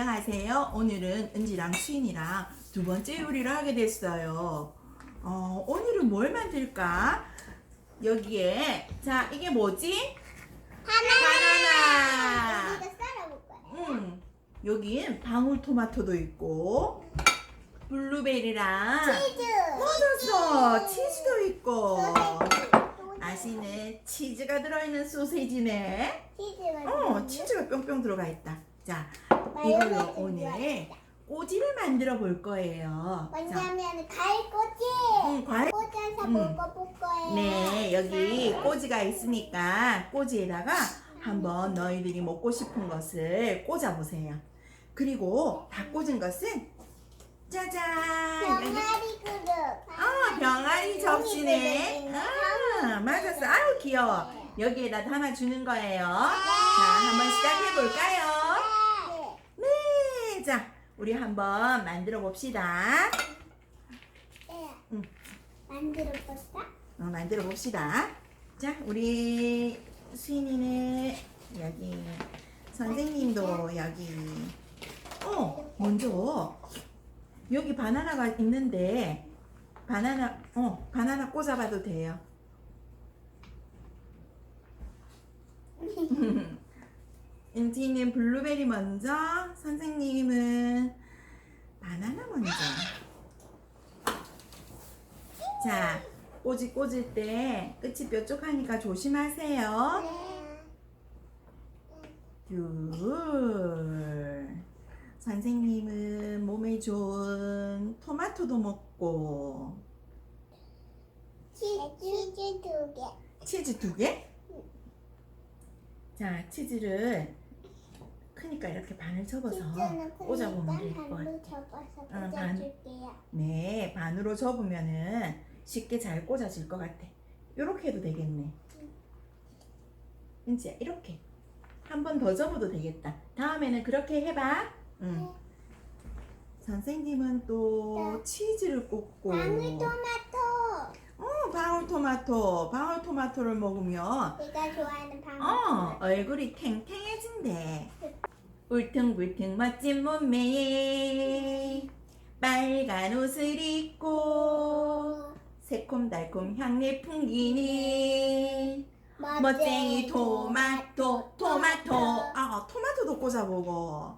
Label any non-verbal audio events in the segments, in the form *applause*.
안녕하세요. 오늘은 은지랑 수인이랑 두 번째 요리를 하게 됐어요. 어, 오늘은 뭘 만들까? 여기에 자 이게 뭐지? 바나나. 우리가 썰어볼 거야. 음 여긴 방울토마토도 있고 블루베리랑 치즈. 맞았어 치즈도 있고 소세지. 맛있는 치즈가 들어있는 소세지네. 치즈가 어 치즈가 뿅뿅 들어가 있다. 자 이걸로 오늘 꼬지를 만들어 볼 거예요. 자, 왜냐면 과일 꼬지. 음, 과일. 꽂아서 음. 먹어볼 거예요. 네, 여기 꼬지가 있으니까 꼬지에다가 한번 너희들이 먹고 싶은 것을 꽂아 보세요. 그리고 다 꽂은 것은 짜잔! 병아리 그릇. 아, 병아리 접시네. 아, 맞았어. 아유, 귀여워. 여기에다 담아주는 거예요. 자, 한번 시작해 볼까요? 우리 한번 만들어 봅시다. 네. 응. 만들어 볼까? 어, 만들어 봅시다. 자, 우리 수인이는 여기, 선생님도 여기. 어, 먼저 여기 바나나가 있는데 바나나, 어, 바나나 꽂아봐도 돼요. 은지는 블루베리 먼저, 선생님은 바나나 먼저. 자, 꼬지 꽂을 때 끝이 뾰족하니까 조심하세요. 네. 둘. 선생님은 몸에 좋은 토마토도 먹고 치즈 두 개. 치즈 두 개? 자, 치즈를 크니까 이렇게 반을 접어서 꽂아보면 될 것 같아요. 반으로 접어서 반. 꽂아줄게요. 네, 반으로 접으면은 쉽게 잘 꽂아질 것 같아. 이렇게 해도 되겠네. 은지야, 이렇게. 한 번 더 접어도 되겠다. 다음에는 그렇게 해봐. 응. 선생님은 또 네. 치즈를 꽂고. 방울토마토. 어, 방울토마토. 방울토마토를 먹으면 내가 좋아하는 어, 방울토마토. 얼굴이 탱탱해진대. 울퉁불퉁 멋진 몸매에 빨간 옷을 입고 새콤달콤 향내 풍기는 멋쟁이 토마토 토마토 아 토마토도 꽂아보고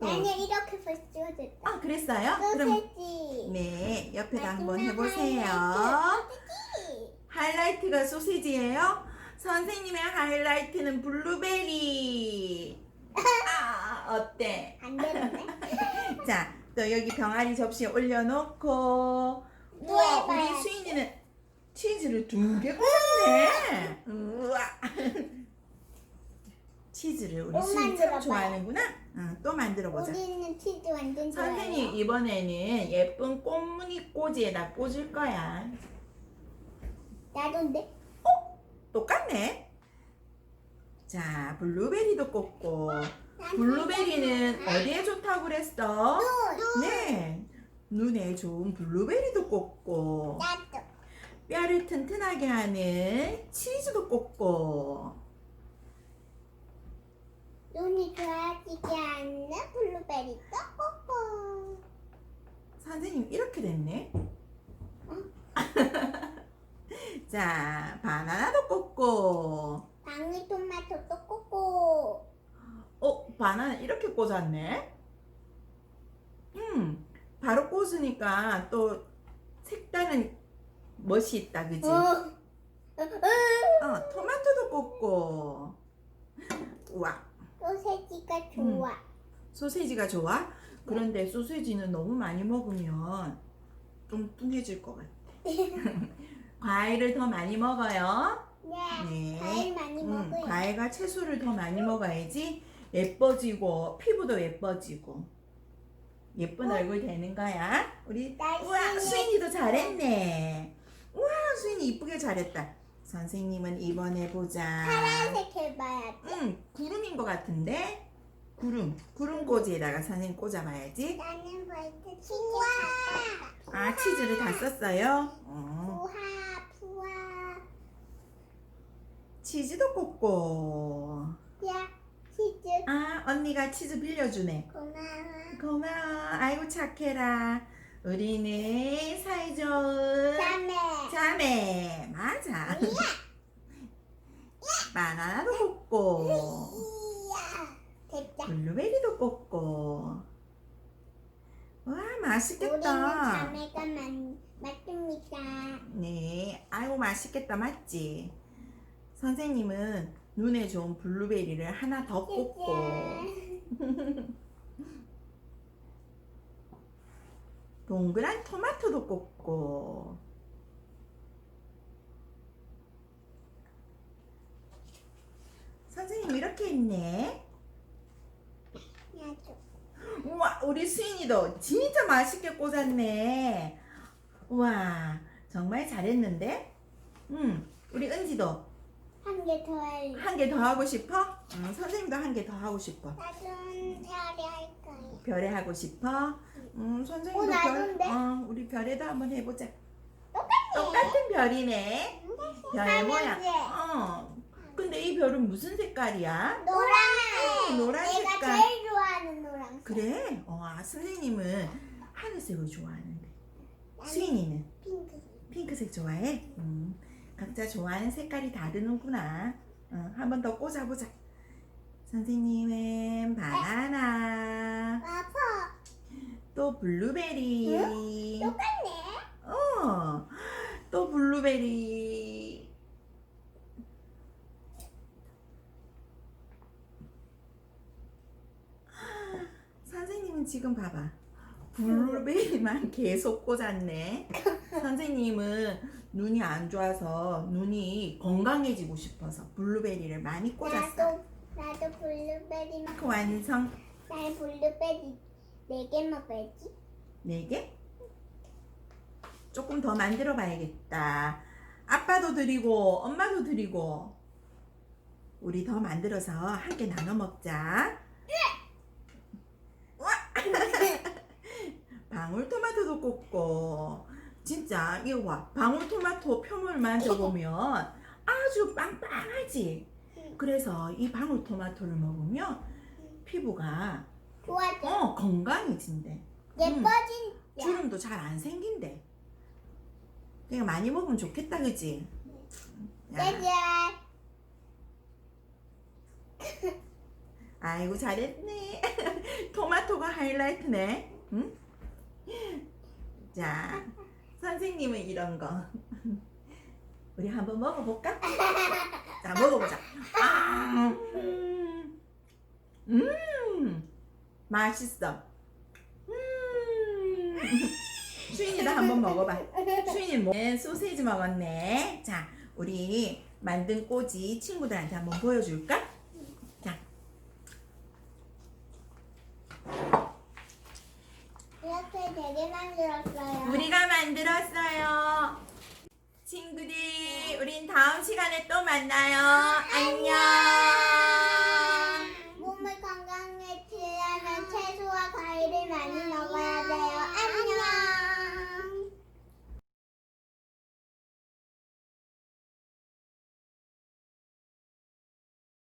또. 나는 이렇게 벌써 찍어줬다. 아 그랬어요? 그럼 소세지. 네 옆에다 마지막 한번 해보세요 하이라이트. 하이라이트가 소시지예요? 선생님의 하이라이트는 블루베리 아 어때? 안 되는데? *laughs* 자, 또 여기 병아리 접시에 올려놓고 또 우와, 해봐야지. 우리 수인이는 치즈를 두 개 꽂았네. 우와. 치즈를 우리 또 수인이 참 만들어봐요. 좋아하는구나. 응, 또 만들어 보자. 우리는 치즈 완전 좋아해요. 선생님 이번에는 예쁜 꽃무늬 꼬지에다 꽂을 거야. 나도인데? 똑같네. 자, 블루베리도 꽂고. 블루베리는 어디에 좋다고 그랬어? 눈. 네. 눈에 좋은 블루베리도 꽂고. 뼈를 튼튼하게 하는 치즈도 꽂고. 눈이 좋아지지 않는 블루베리도 꽂고. 선생님 이렇게 됐네. 응. *laughs* 자, 바나나도 꽂고. 방울 토마토도 꽂고. 어, 바나나 이렇게 꽂았네. 음, 바로 꽂으니까 또 색다른 멋이 있다, 그지? 어. 어, 토마토도 꽂고. 우와, 소세지가 좋아. 소세지가 좋아? 그런데 소세지는 너무 많이 먹으면 뚱뚱해질 것 같아. *laughs* 과일을 더 많이 먹어요. 네. 네. 과일 많이 음, 먹어요. 과일과 채소를 더 많이 먹어야지 예뻐지고 피부도 예뻐지고 예쁜 어? 얼굴 되는 거야. 우리. 우와 수인이도 잘했네. 우와 수인이 이쁘게 잘했다. 선생님은 이번에 보자. 파란색 해봐야지. 응 구름인 것 같은데 구름 구름 꼬지에다가 선생님 꽂아봐야지. 나는 벌써 치즈 다아 치즈를 다 썼어요. 어, 푸하 푸하. 치즈도 꽂고. 야 치즈 아, 언니가 치즈 빌려주네. 고마워. 고마워. 아이고, 착해라. 우리는 사이좋은 다음에 자매. 맞아. *laughs* 바나나도 꽂고, 이야 됐다. 블루베리도 꽂고. 와, 우리는 맛있겠다. 자매가 만 맞습니다. 네, 아이고 맛있겠다, 맞지? 선생님은 눈에 좋은 블루베리를 하나 더 꽂고, *laughs* 동그란 토마토도 꽂고, 선생님 이렇게 했네. 나도 우와, 우리 수인이도 진짜 맛있게 꽂았네. 우와, 정말 잘했는데? 응, 우리 은지도 한 개더 할래. 한개 더 하고 싶어? 응, 선생님도 한 개 더 하고 싶어. 나도 별이 할 거야. 별에 하고 싶어? 응, 선생님도 어, 별, 나도인데? 어, 우리 별에도 한번 해보자. 똑같은 별이네. 별 모양. 하얀색. 어, 근데 이 별은 무슨 색깔이야? 노란색. 어, 노란 내가. 제일 좋아하는 노란색. 그래? 어, 아, 선생님은 하늘색을 좋아하는데. 나는 수인이는? 핑크. 핑크색 좋아해? 음, 각자 좋아하는 색깔이 다르는구나. 어, 한번 더 꽂아보자. 선생님은 바나나, 아파. 또 블루베리, 똑같네. 어, 또 블루베리. 선생님은 지금 봐봐. 블루베리만 계속 꽂았네. 선생님은 눈이 안 좋아서 눈이 건강해지고 싶어서 블루베리를 많이 꽂았어. 나도 나도 블루베리 먹. 그 완성 난 블루베리 네 개 먹어야지. 네 개? 조금 더 만들어 봐야겠다. 아빠도 드리고 엄마도 드리고 우리 더 만들어서 함께 나눠 먹자. 와! *laughs* 방울토마토도 꽂고 진짜 이거 봐 방울토마토 표면을 만져보면 아주 빵빵하지. 그래서 이 방울토마토를 먹으면 피부가 좋아져. 어 건강해진대. 예뻐진. 야. 주름도 잘 안 생긴대. 그러니까 많이 먹으면 좋겠다, 그지? 야, 짜잔. 아이고 잘했네. *laughs* 토마토가 하이라이트네. 응? 자, 선생님은 이런 거. *laughs* 우리 한번 먹어볼까? 자, 먹어보자. 아, 음, 음, 맛있어. 음. 수인이도 한번 먹어봐. 수인이 뭐? 네, 소세지 먹었네. 자, 우리 만든 꼬지 친구들한테 한번 보여줄까? 자, 이렇게 되게 만들었어요. 우리가 만들었어요. 친구들, 우린 다음 시간에 또 만나요. 안녕.